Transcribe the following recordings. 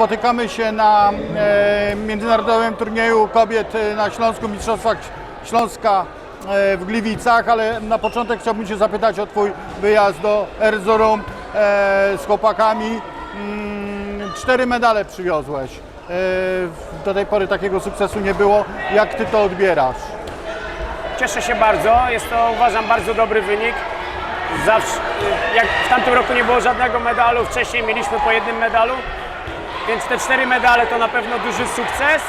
Spotykamy się na e, międzynarodowym turnieju kobiet e, na Śląsku, Mistrzostwach Śląska e, w Gliwicach, ale na początek chciałbym Cię zapytać o Twój wyjazd do Erzurum e, z chłopakami. Mm, cztery medale przywiozłeś. E, do tej pory takiego sukcesu nie było. Jak Ty to odbierasz? Cieszę się bardzo. Jest to uważam bardzo dobry wynik. Zawsze, jak w tamtym roku nie było żadnego medalu, wcześniej mieliśmy po jednym medalu, więc te cztery medale to na pewno duży sukces.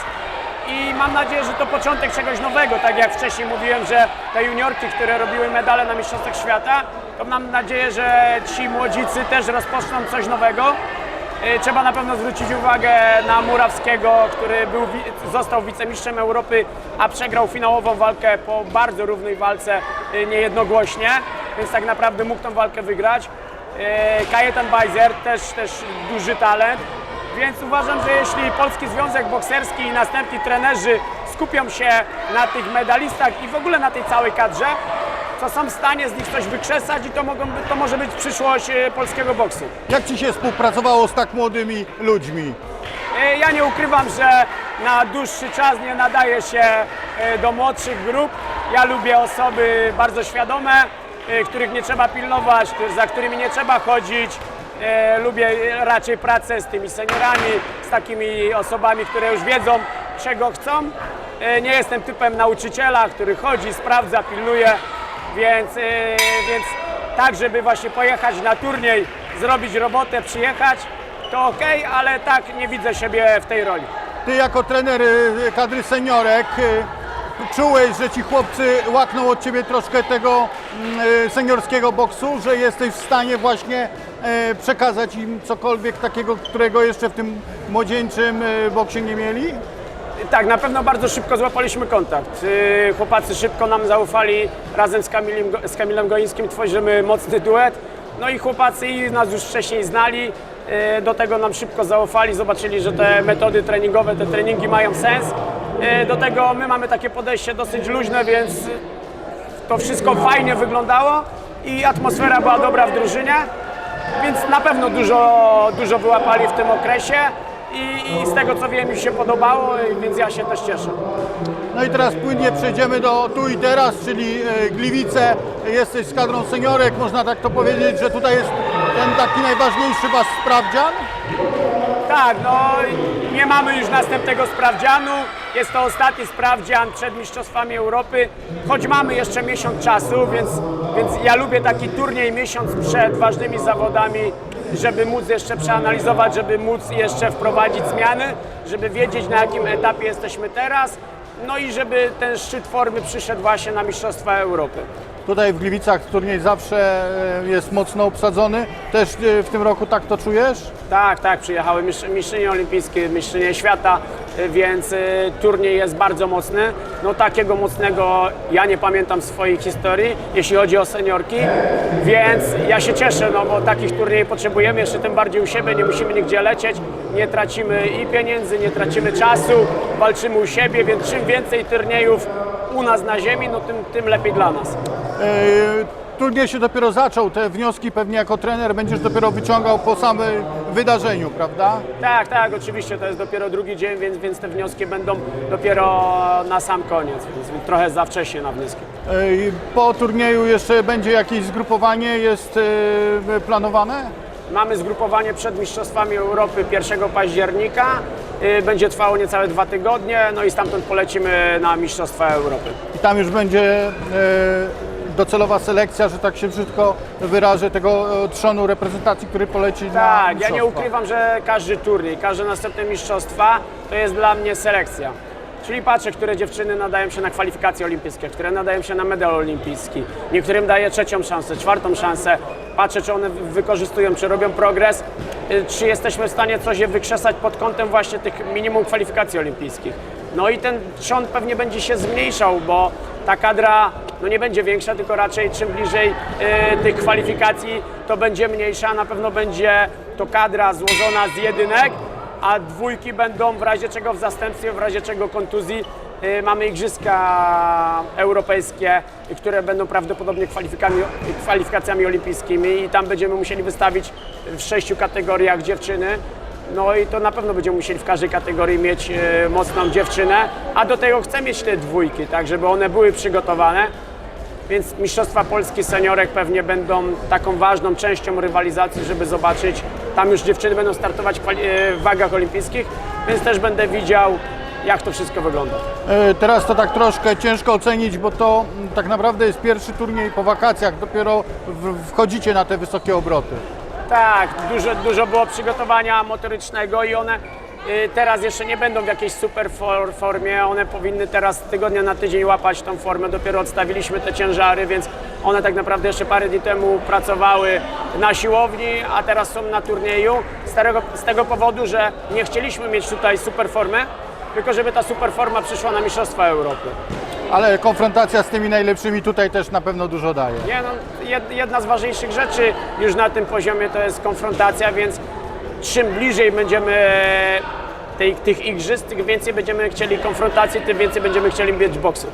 I mam nadzieję, że to początek czegoś nowego. Tak jak wcześniej mówiłem, że te juniorki, które robiły medale na Mistrzostwach Świata, to mam nadzieję, że ci młodzicy też rozpoczną coś nowego. Y, Trzeba na pewno zwrócić uwagę na Murawskiego, który był, został wicemistrzem Europy, a przegrał finałową walkę po bardzo równej walce, y, niejednogłośnie, więc tak naprawdę mógł tą walkę wygrać. Y, Kajetan Bajzer, też, też duży talent, więc uważam, że jeśli Polski Związek Bokserski i następni trenerzy skupią się na tych medalistach i w ogóle na tej całej kadrze, to są w stanie z nich coś wykrzesać i to, mogą, to może być przyszłość y, polskiego boksu. Jak Ci się współpracowało z tak młodymi ludźmi? E, Ja nie ukrywam, że na dłuższy czas nie nadaje się e, do młodszych grup. Ja lubię osoby bardzo świadome, e, których nie trzeba pilnować, za którymi nie trzeba chodzić. E, Lubię raczej pracę z tymi seniorami, z takimi osobami, które już wiedzą, czego chcą. E, Nie jestem typem nauczyciela, który chodzi, sprawdza, pilnuje, więc, e, więc tak, żeby właśnie pojechać na turniej, zrobić robotę, przyjechać, to ok, ale tak nie widzę siebie w tej roli. Ty jako trener y, kadry seniorek y, czułeś, że ci chłopcy łakną od ciebie troszkę tego mm, y, seniorskiego boksu, że jesteś w stanie właśnie e, przekazać im cokolwiek takiego, którego jeszcze w tym młodzieńczym y, boksie nie mieli? Tak, na pewno bardzo szybko złapaliśmy kontakt. Chłopacy szybko nam zaufali, razem z Kamilem, z Kamilem Goińskim tworzymy mocny duet. No i chłopacy nas już wcześniej znali, do tego nam szybko zaufali, zobaczyli, że te metody treningowe, te treningi mają sens. Yy, Do tego my mamy takie podejście dosyć luźne, więc to wszystko fajnie wyglądało i atmosfera była dobra w drużynie, więc na pewno dużo, dużo wyłapali w tym okresie i, i z tego co wiem mi się podobało, więc ja się też cieszę. No i teraz płynnie przejdziemy do tu i teraz, czyli e, Gliwice. Jesteś z kadrą seniorek, można tak to powiedzieć, że tutaj jest ten taki najważniejszy wasz sprawdzian. Tak, no nie mamy już następnego sprawdzianu. Jest to ostatni sprawdzian przed Mistrzostwami Europy, choć mamy jeszcze miesiąc czasu, więc, więc ja lubię taki turniej miesiąc przed ważnymi zawodami, żeby móc jeszcze przeanalizować, żeby móc jeszcze wprowadzić zmiany, żeby wiedzieć na jakim etapie jesteśmy teraz, no i żeby ten szczyt formy przyszedł właśnie na Mistrzostwa Europy. Tutaj w Gliwicach turniej zawsze e, jest mocno obsadzony. Też e, w tym roku tak to czujesz? Tak, tak, przyjechały mistrz- mistrzynie olimpijskie, mistrzynie świata, y, więc y, turniej jest bardzo mocny. No takiego mocnego ja nie pamiętam swojej historii, jeśli chodzi o seniorki, więc ja się cieszę, no bo takich turniejów potrzebujemy, jeszcze tym bardziej u siebie, nie musimy nigdzie lecieć, nie tracimy i pieniędzy, nie tracimy czasu, walczymy u siebie, więc czym więcej turniejów u nas na ziemi, no tym, tym lepiej dla nas. E, Turniej się dopiero zaczął, te wnioski pewnie jako trener będziesz dopiero wyciągał po samym wydarzeniu, prawda? Tak, tak, oczywiście, to jest dopiero drugi dzień, więc, więc te wnioski będą dopiero na sam koniec, więc trochę za wcześnie na wnioski. E, Po turnieju jeszcze będzie jakieś zgrupowanie, jest e, planowane? Mamy zgrupowanie przed Mistrzostwami Europy 1 października, y, będzie trwało niecałe dwa tygodnie, no i stamtąd polecimy na Mistrzostwa Europy. I tam już będzie e, docelowa selekcja, że tak się brzydko wyrażę, tego e, trzonu reprezentacji, który poleci na Tak, ja nie ukrywam, że każdy turniej, każde następne mistrzostwa to jest dla mnie selekcja. Czyli patrzę, które dziewczyny nadają się na kwalifikacje olimpijskie, które nadają się na medal olimpijski. Niektórym daję trzecią szansę, czwartą szansę. Patrzę, czy one wykorzystują, czy robią progres, y, czy jesteśmy w stanie coś je wykrzesać pod kątem właśnie tych minimum kwalifikacji olimpijskich. No i ten trzon pewnie będzie się zmniejszał, bo ta kadra no nie będzie większa, tylko raczej czym bliżej y, tych kwalifikacji to będzie mniejsza. Na pewno będzie to kadra złożona z jedynek, a dwójki będą w razie czego w zastępstwie, w razie czego kontuzji. Y, Mamy igrzyska europejskie, które będą prawdopodobnie kwalifikacjami olimpijskimi i tam będziemy musieli wystawić w sześciu kategoriach dziewczyny. No i to na pewno będziemy musieli w każdej kategorii mieć e, mocną dziewczynę, a do tego chcę mieć te dwójki, tak żeby one były przygotowane. Więc Mistrzostwa Polski seniorek pewnie będą taką ważną częścią rywalizacji, żeby zobaczyć. Tam już dziewczyny będą startować w e, wagach olimpijskich, więc też będę widział, jak to wszystko wygląda. E, Teraz to tak troszkę ciężko ocenić, bo to mm, tak naprawdę jest pierwszy turniej po wakacjach, dopiero wchodzicie na te wysokie obroty. Tak, dużo, dużo było przygotowania motorycznego i one teraz jeszcze nie będą w jakiejś super for, formie. One powinny teraz tygodnia na tydzień łapać tą formę. Dopiero odstawiliśmy te ciężary, więc one tak naprawdę jeszcze parę dni temu pracowały na siłowni, a teraz są na turnieju. Z tego, z tego powodu, że nie chcieliśmy mieć tutaj super formę, tylko żeby ta super forma przyszła na Mistrzostwa Europy. Ale konfrontacja z tymi najlepszymi tutaj też na pewno dużo daje. Nie, no, jed- jedna z ważniejszych rzeczy już na tym poziomie to jest konfrontacja, więc czym bliżej będziemy tej, tych igrzysk, tym więcej będziemy chcieli konfrontacji, tym więcej będziemy chcieli mieć boksu.